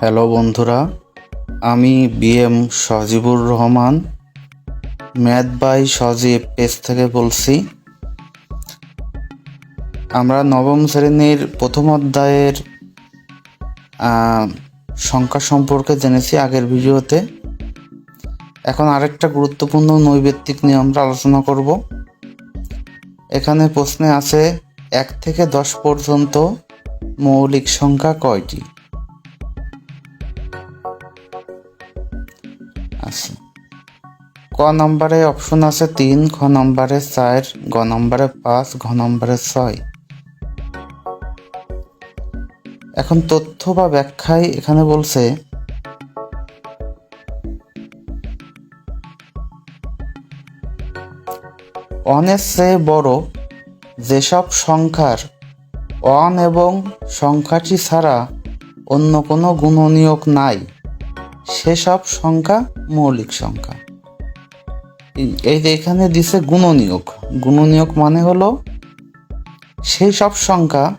Hello বন্ধুরা, আমি BM Sajibur Rahman, math by Sajib page থেকে বলছি। আমরা নবম শ্রেণির প্রথম অধ্যায়ের সংখ্যা সম্পর্কে জেনেছি আগের ভিডিওতে। এখন আরেকটা গুরুত্বপূর্ণ নৈবেত্তিক নিয়ে আমরা আলোচনা করব। এখানে প্রশ্নে আছে, এক থেকে দশ পর্যন্ত মৌলিক সংখ্যা কয়টি? ক নম্বরে অপশন আছে তিন, খ নম্বরে চার, গ নম্বরে পাঁচ, ঘ নম্বরে ছয়। এখন তথ্য বা ব্যাখ্যায় এখানে বলছে অনের চেয়ে বড় যেসব সংখ্যার অন এবং সংখ্যাটি ছাড়া অন্য কোনো গুণনীয়ক নাই, সেসব সংখ্যা মৌলিক সংখ্যা। এই- যে এখানে দিছে গুণনীয়ক। গুণনীয়ক মানে হলো সেই সব সংখ্যা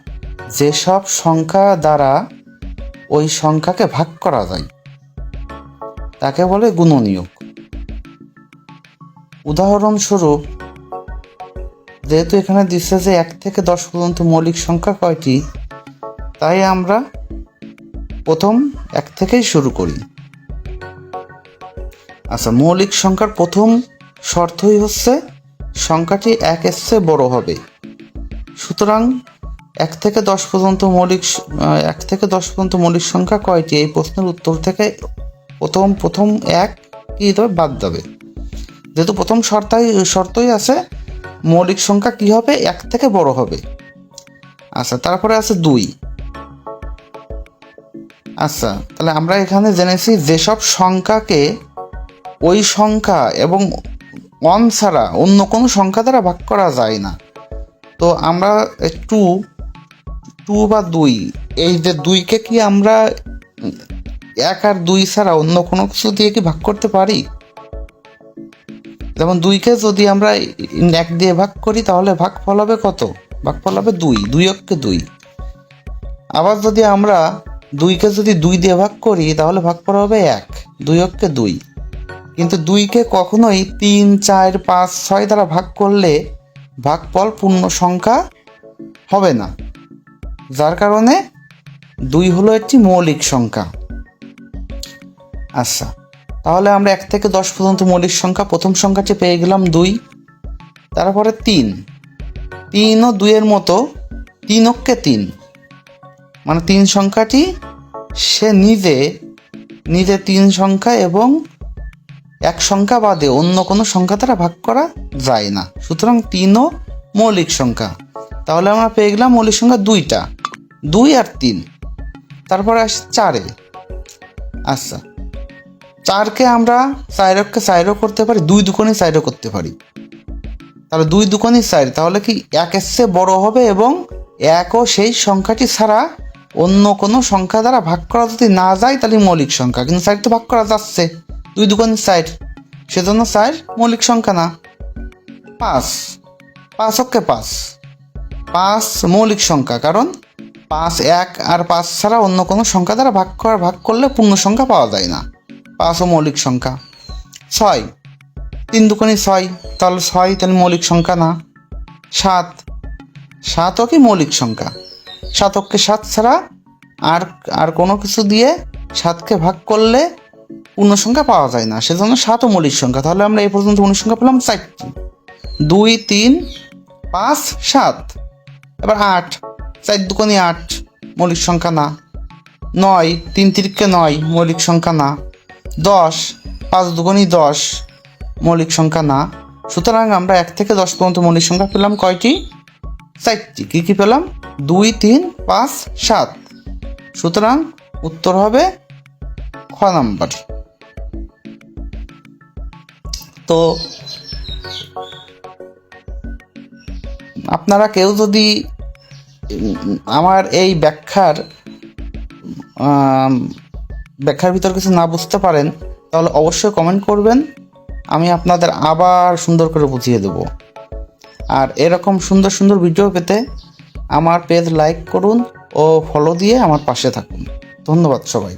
যেসব সংখ্যা দ্বারা ওই সংখ্যাকে ভাগ করা যায়। তাকে বলে গুণনীয়ক। উদাহরণস্বরূপ, যেহেতু এখানে দিচ্ছে যে এক থেকে দশ পর্যন্ত মৌলিক সংখ্যা কয়টি, তাই আমরা প্রথম এক থেকেই শুরু করি। আচ্ছা মৌলিক সংখ্যার প্রথম শর্তই হচ্ছে সংখ্যাটি এক এর চেয়ে বড় হবে। সুতরাং এক থেকে দশ পর্যন্ত মৌলিক এক থেকে দশ পর্যন্ত মৌলিক সংখ্যা কয়টি? এই প্রশ্নের উত্তর থেকে প্রথম প্রথম এক কি বাদ দেবে। যেহেতু প্রথম শর্তাই, শর্তই আছে, মৌলিক সংখ্যা কি হবে? এক থেকে বড় হবে। আচ্ছা তারপরে আছে দুই। আচ্ছা তাহলে আমরা এখানে জেনেছি যেসব সংখ্যাকে ওই সংখ্যা এবং ওয়ান ছাড়া অন্য কোনো সংখ্যা দ্বারা ভাগ করা যায় না। তো আমরা টু টু বা দুই, এই যে দুইকে কি আমরা এক আর দুই ছাড়া অন্য কোনো কিছু দিয়ে কি ভাগ করতে পারি? যেমন দুইকে যদি আমরা এক দিয়ে ভাগ করি, তাহলে ভাগ ফল হবে কত? ভাগ ফল হবে দুই দুই অক্ষে দুই। আবার যদি আমরা দুইকে যদি দুই দিয়ে ভাগ করি, তাহলে ভাগ ফল হবে এক, দুই অক্ষে দুই। কিন্তু দুইকে কখনোই তিন, চার, পাঁচ, ছয় দ্বারা ভাগ করলে ভাগফল পূর্ণ সংখ্যা হবে না। যার কারণে দুই হলো একটি মৌলিক সংখ্যা। আচ্ছা তাহলে আমরা এক থেকে দশ পর্যন্ত মৌলিক সংখ্যা, প্রথম সংখ্যাটি পেয়ে গেলাম দুই, তারপরে তিন। তিন ও দুইয়ের মতো তিন অক্ষে তিন। মানে তিন সংখ্যাটি সে নিজে নিজে তিন সংখ্যা এবং এক সংখ্যা বাদে অন্য কোনো সংখ্যা দ্বারা ভাগ করা যায় না। সুতরাং তিনও মৌলিক সংখ্যা। তাহলে আমরা পেয়ে গেলাম মৌলিক সংখ্যা দুইটা। দুই আর তিন। তারপরে আসি চারে। আচ্ছা। চারকে আমরা চারকে চাইরও করতে পারি, দুই দুকোনি চাইরও করতে পারি। তাহলে দুই দুকোনি চার তাহলে কি একের চেয়ে বড় হবে এবং একও সেই সংখ্যাটি ছাড়া অন্য কোনো সংখ্যা দ্বারা ভাগ করা যদি না যায়, তাহলে মৌলিক সংখ্যা। কিন্তু চার তো ভাগ করা যাচ্ছে। দুই দুকোনি চার। সেজন্য চার মৌলিক সংখ্যা না। পাঁচ। পাঁচ অক্ষে পাঁচ। পাঁচ মৌলিক সংখ্যা, কারণ পাঁচ এক আর পাঁচ ছাড়া অন্য কোনো সংখ্যা দ্বারা ভাগ করা, ভাগ করলে পূর্ণ সংখ্যা পাওয়া যায় না। পাঁচও মৌলিক সংখ্যা। ছয়। তিন দুকোনি ছয়, তাহলে ছয় তাহলে মৌলিক সংখ্যা না। সাত। সাতও কি মৌলিক সংখ্যা। সাতককে সাত ছাড়া আর আর কোনো কিছু দিয়ে সাতকে ভাগ করলে পূর্ণ সংখ্যা পাওয়া যায় না। সেজন্য সাতও মৌলিক সংখ্যা। তাহলে আমরা এই পর্যন্ত মৌলিক সংখ্যা পেলাম চারটি। দুই, তিন, পাঁচ, সাত। এবার আট। চার দুকোনি আট মৌলিক সংখ্যা না। নয়, তিন তিরিককে নয় মৌলিক সংখ্যা না। দশ, পাঁচ দুগুণই দশ মৌলিক সংখ্যা না। সুতরাং আমরা এক থেকে দশ পর্যন্ত মৌলিক সংখ্যা পেলাম কয়টি? চারটি। কী কী পেলাম? দুই, তিন, পাঁচ, সাত। সুতরাং উত্তর হবে খ নাম্বার। তো আপনারা কেউ যদি, আমার এই ব্যাখ্যার ব্যাখ্যার ভিতর কিছু না বুঝতে পারেন, তাহলে অবশ্যই কমেন্ট করবেন। আমি আপনাদের আবার সুন্দর করে বুঝিয়ে দেব। আর এরকম সুন্দর সুন্দর ভিডিও পেতে আমার পেজ লাইক করুন ও ফলো দিয়ে আমার পাশে থাকুন। ধন্যবাদ সবাই